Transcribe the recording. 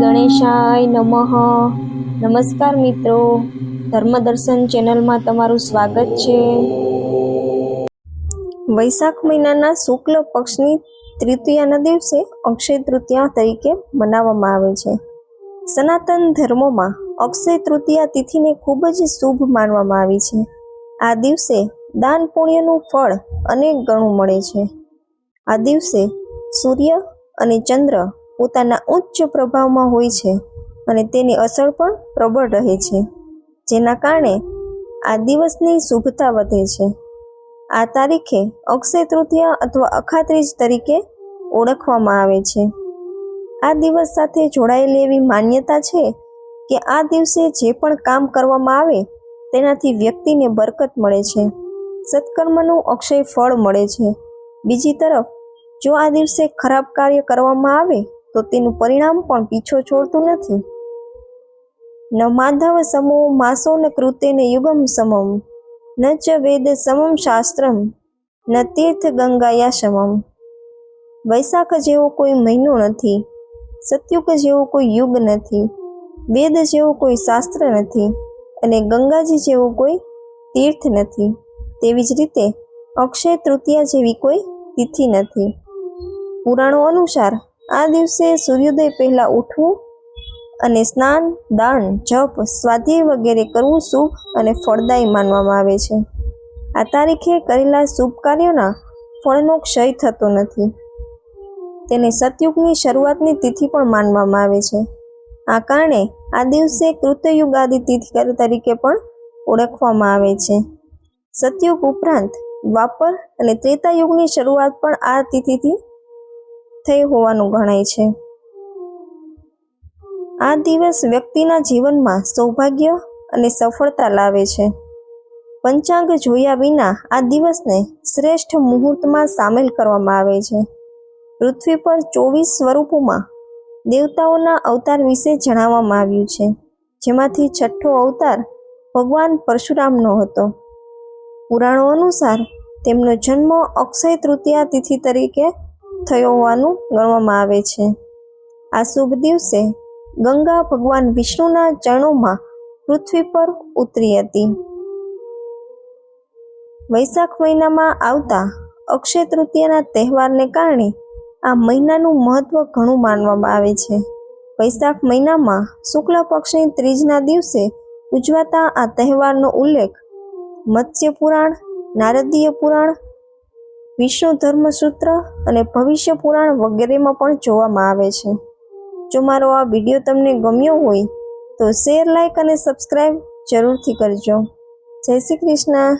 ગણેશાય નમઃ. નમસ્કાર મિત્રો. ધર્મદર્શન ચેનલમાં તમારું સ્વાગત છે. વૈશાખ મહિનાના શુક્લ પક્ષની તૃતીયાના દિવસે અક્ષય તૃતીયા તરીકે મનાવવામાં આવે છે. સનાતન ધર્મોમાં અક્ષય તૃતીયા તિથિને ખૂબ જ શુભ માનવામાં આવી છે. આ દિવસે દાન પુણ્યનું ફળ અનેક ગણું મળે છે. આ દિવસે સૂર્ય અને ચંદ્ર પોતાના ઉચ્ચ પ્રભાવમાં હોય છે અને તેની અસર પણ પ્રબળ રહે છે, જેના કારણે આ દિવસની શુભતા વધે છે. આ તારીખે અક્ષય તૃતીયા અથવા અખાત્રીજ તરીકે ઓળખવામાં આવે છે. આ દિવસ સાથે જોડાયેલી એવી માન્યતા છે કે આ દિવસે જે પણ કામ કરવામાં આવે તેનાથી વ્યક્તિને બરકત મળે છે, સત્કર્મનું અક્ષય ફળ મળે છે. બીજી તરફ, જો આ દિવસે ખરાબ કાર્ય કરવામાં આવે તો તેનું પરિણામ પણ પીછો છોડતું નથી. ન માધવ સમો માસો ન કૃતે ન યુગમ સમમ, ન ચ વેદ સમમ શાસ્ત્રમ, ન તીર્થ ગંગાયા સમમ. વૈશાખ જેવો કોઈ મહિનો નથી, સત્યુગ જેવો કોઈ યુગ નથી, વેદ જેવો કોઈ શાસ્ત્ર નથી અને ગંગાજી જેવો કોઈ તીર્થ નથી. તેવી જ રીતે અક્ષય તૃતીયા જેવી કોઈ તિથિ નથી. પુરાણો અનુસાર આ દિવસે સૂર્યોદય પહેલાં ઉઠવું અને સ્નાન, દાન, જપ, સ્વાધ્યાય વગેરે કરવું શુભ અને ફળદાયી માનવામાં આવે છે. આ તારીખે કરેલા શુભ કાર્યોના ફળનો ક્ષય થતો નથી. તેને સતયુગની શરૂઆતની તિથિ પણ માનવામાં આવે છે. આ કારણે આ દિવસે કૃતયુગ આદિ તિથિ તરીકે પણ ઓળખવામાં આવે છે. સતયુગ ઉપરાંત વાપર અને ત્રેતા યુગની શરૂઆત પણ આ તિથિથી થઈ હોવાનું ગણાય છે. આ દિવસ વ્યક્તિના જીવનમાં સૌભાગ્ય અને સફળતા લાવે છે. પંચાંગ જોયા વિના આ દિવસને શ્રેષ્ઠ મુહૂર્તમાં સામેલ કરવામાં આવે છે. પૃથ્વી પર ચોવીસ સ્વરૂપોમાં દેવતાઓના અવતાર વિશે જણાવવામાં આવ્યું છે. જેમાંથી છઠ્ઠો અવતાર ભગવાન પરશુરામનો હતો. પુરાણો અનુસાર તેમનો જન્મ અક્ષય તૃતીયા તિથિ તરીકે થયો હોવાનું ગણવામાં આવે છે. આ શુભ દિવસે ગંગા ભગવાન વિષ્ણુના ચરણોમાં પૃથ્વી પર ઉતરી હતી. વૈશાખ મહિનામાં આવતા અક્ષય તૃતીયાના તહેવારને કારણે આ મહિનાનું મહત્વ ઘણું માનવામાં આવે છે. વૈશાખ મહિનામાં શુક્લ પક્ષની ત્રીજના દિવસે ઉજવાતા આ તહેવારનો ઉલ્લેખ મત્સ્ય પુરાણ નારદીય પુરાણ વિષ્ણુ ધર્મસૂત્ર અને ભવિષ્ય પુરાણ વગેરેમાં પણ જોવામાં આવે છે. જો મારો આ વીડિયો તમને ગમ્યો હોય, તો શેર લાઇક અને સબસ્ક્રાઈબ જરૂરથી કરજો. જય શ્રી કૃષ્ણ.